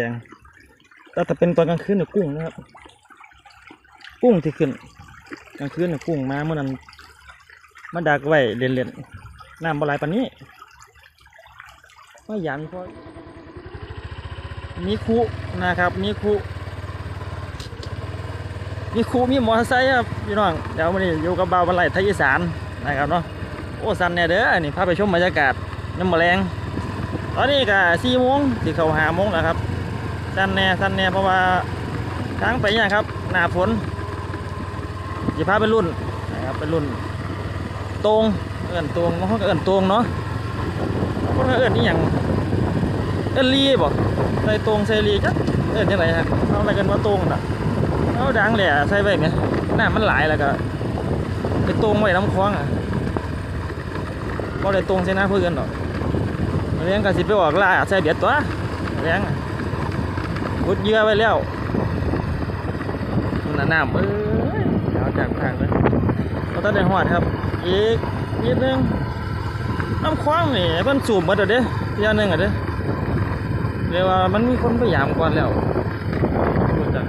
แดงแต่ถ้าเป็นตอนกลางคืนเนี่ยกุ้งนะครับ กุ้งที่ขึ้น กลางคืนเนี่ยกุ้งมาเมื่อนั้นมาดักไว้เล่นๆน้ำบ่ไหลปานนี้ว่ายันเพราะมีคุนะครับมีคุมีคุมีมอเตอร์ไซค์ครับพี่น้องเดี๋ยววันนี้อยู่กับบ่าวบันไลไทยอีสานนะครับเนาะโอ้สันเนี่ยเด้อนี่พาไปชมบรรยากาศน้ำมะแรงตอนนี้ก็สี่โมงที่เขาหาโมงแล้วครับ สั้นแน่สั้นแน่เพราะว่าทางไปเนี่ยครับ หนาฝนจะพาไปรุ่นนะครับไปรุ่นตรงเอื่นตรงเขาก็เอื่นตรงเนาะเขาก็เอื่นนี่อย่างเอื่นรีบ่ใส่ตรงใส่รีจักเอื่นยังไงฮะเอาอะไรกันว่าตรงน่ะเอาดังแหละใส่ไปไหมหน้ามันหลายแล้วก็ไปตรงไว้น้ำคล้องอะก็ได้ตรงใส่หน้าเพื่อนหรอกเลี้ยงก็สิไปออกล่าใส่เบียดตัวเลี้ยงอะ พุดเยื่อไว้แล้วมันนะน้ำเอ้ยเอาจากทางเลยเราต้องได้หอดครับ อีกนิดนึงน้ำคว้างนี่เพิ่นสูบมาเด้อเด้เที่ยหนึงอะเด้เรียกว่ามันมีคนพยายามก่อนแล้วรู้จัก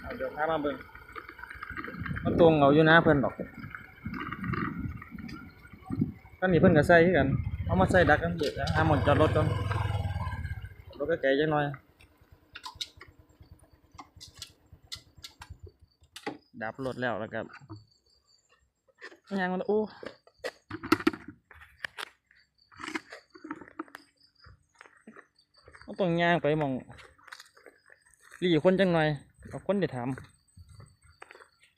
เอาเดี๋ยวพามาเบิ่งมันตรงเอาอยู่นะเพิ่อนดอก กันนี่เพิ่นก็ใส่คือกันเอามาใส่ดักกันเยอะนะหาหมดจอดรถก่อนรถก็ไกลจังหน่อยดับรถแล้วแล้วก็ยังมันโอ้ต้องย่างไปมองรีคนจังหน่อยเอาคนไปถาม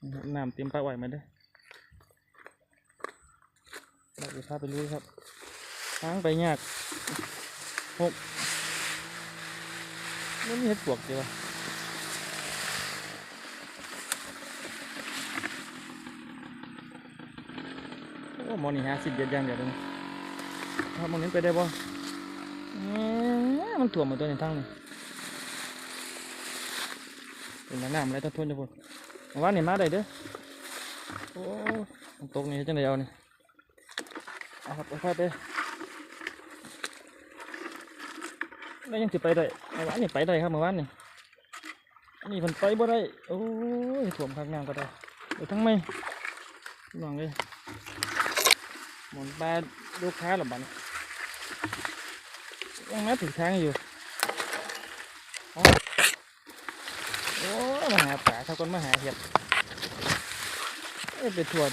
นะครับน้ำเตรียมปลาไหวมาเด้อ เราจะพาไปลุยครับทางไปยากหกมันมีเห็ดปวกเดียวะโอ้มอนี่หาสิบเดียดอย่างเดียวเลยถ้ามองนี้ไปได้บ่มันถ่วมหมดตัวในทางนี่เป็นน้ำอะไรต้องทนจะพูดว่านี่มาได้เด้อโอ้ตกนี่จังไดเอานี่เอาครับค่อยไปแล้วยังสิไปได้เมื่อวานนี่ไปได้ครับเมื่อวานนี่นนี้มันไปบ่ได้ โอ้ยถ่วมข้างน้ำก็ได้เดี๋ยวทั้งไม่ลองเลยหมุนปลาลูกค้าหรือบัดนยังมาถึงทางอยู่โอ้มาหาปลาเขาคนมาหาเห็ดไปทวน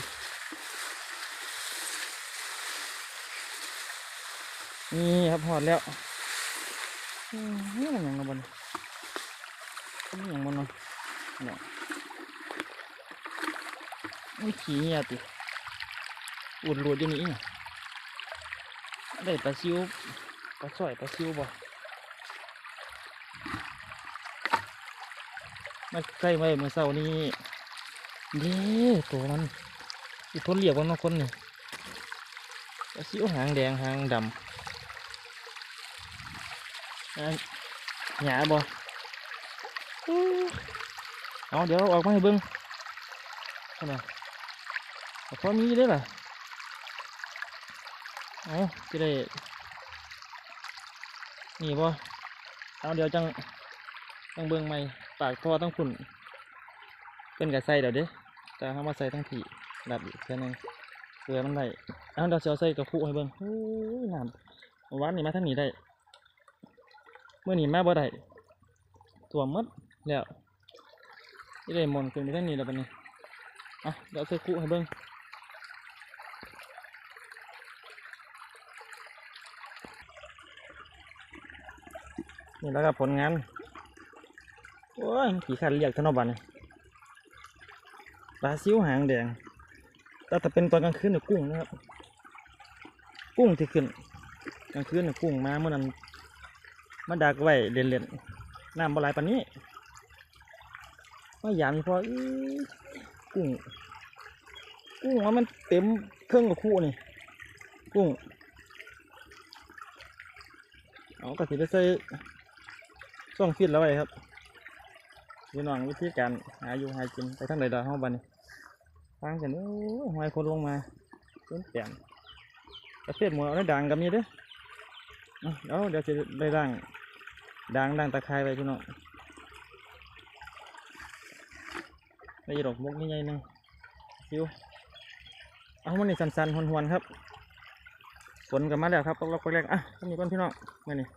นี่ครับหอดแล้วนี่มันหยังระบนนี่หยังบนเนาะเนี่ยนี่ขี้เงียติอุดรูดอยู่นี่นี่ได้ปลาซิวปลาสอยปลาซิวบ่มาใกล้ไว้เมื่อเช้านี้นี่ตัวมันอีทนเหลียบกันเนาคนนี่ปลาซิวหางแดงหางดำ หยาบ่อู้เอาเดี๋ยวออกมาให้เบิ่งขนาดพอมีได้ล่ะเอาจะได้นี่บ่เอาเดี๋ยวจังจังเบิ่งใหม่ปากท่อต้องขุ่นเป็นกระใส่เดี๋ยวเด้แต่เขามาใส่ทั้งทีดับอีกแค่นึงเพื่อมันได้เอาเดี๋ยวจะเอาใส่กระพุให้เบิ่งโอ้ยน้ำเมื่อวานนี่มาทางนี้ได้ เมื่อนี้มาบ่ได้ตัวมดแล้วนี่ได้หมนขึ้นไปทางนี้แล้วบัดนี้อะเดี๋ยวเอาใส่คุให้เบิ่งนี่แล้วก็ผลงาน โอ้ยขี่ขันเรียกทานอบันี่ปลาซิวหางแดง แต่ถ้าเป็นตอนกลางคืนเนี่ยกุ้งนะครับ กุ้งที่ขึ้น กลางคืนเนี่ยกุ้งมาเมื่อนั้น มาดักไว้เล่นๆน้ำบ่ไหลปานนี้ว่ายันเพออื้อกุ้งกุ้งว่ามันเต็มเครื่องกับคู่นี่กุ้งเอากระสิไปใส่ช่องฟิตแล้วไว้ครับพี่น้องวิธีการหาอยู่หากินไปทางใดดอกห้องบัดนทางเสร็จโอ้ยหอยคนลงมาต้นแปลนกระเฟียดหมูเอาได้ด่างกับมีเด้อ เอาเดี๋ยวจะได้ด่างด่างด่างตะไคร้ไปพี่น้องได้ดอกมุกใหญ่หนึงคิวเอามันนี่สันๆหวนๆครับฝนกับมาแล้วครับล็อกแรกๆอะมีก้อนพี่น้องมานี่